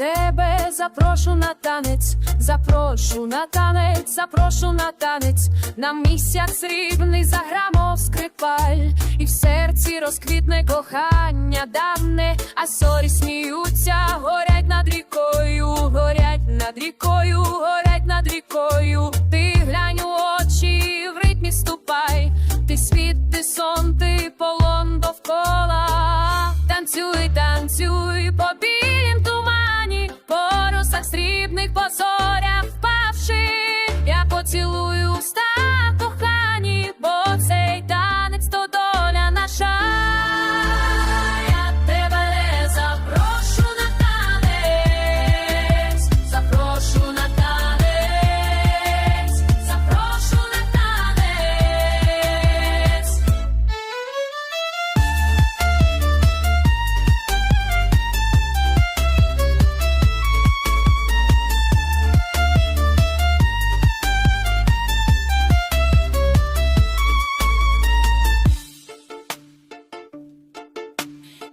Тебе запрошу на танець, запрошу на танець, запрошу на танець, на місяць рівний заграмо скрипаль, і в серці розквітне кохання давне, а сорі сміються горя рікою, горять над рікою. Ти глянь у очі, в ритмі ступай, ти світ, ти сон, ти полон довкола. Танцюй, танцюй по білім тумані, по росах срібних, по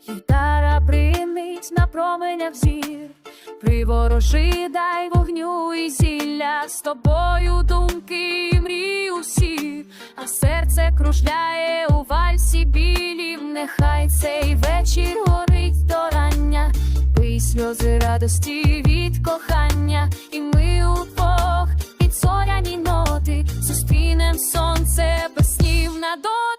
Гітара примить на променях зір, приворожи, дай вогню і зілля. З тобою думки і мрії усі, а серце кружляє у вальсі білім, нехай цей вечір горить до рання, пий сльози радості від кохання, і ми удвох під зоряні ноти. Зустрінем сонце без снів на дотик.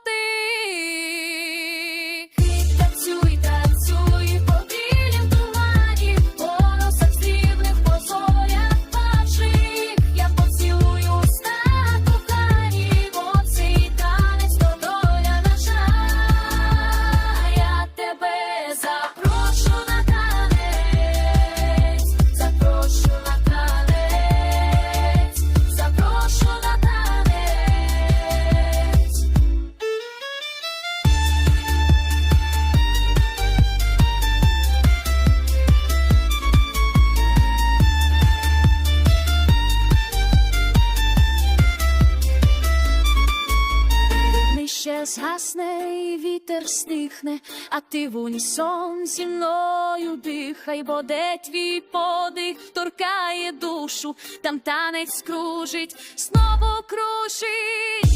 Згасне і вітер стихне, а ти в унісон зі мною дихай, бо де твій подих торкає душу, там танець кружить, знову кружить.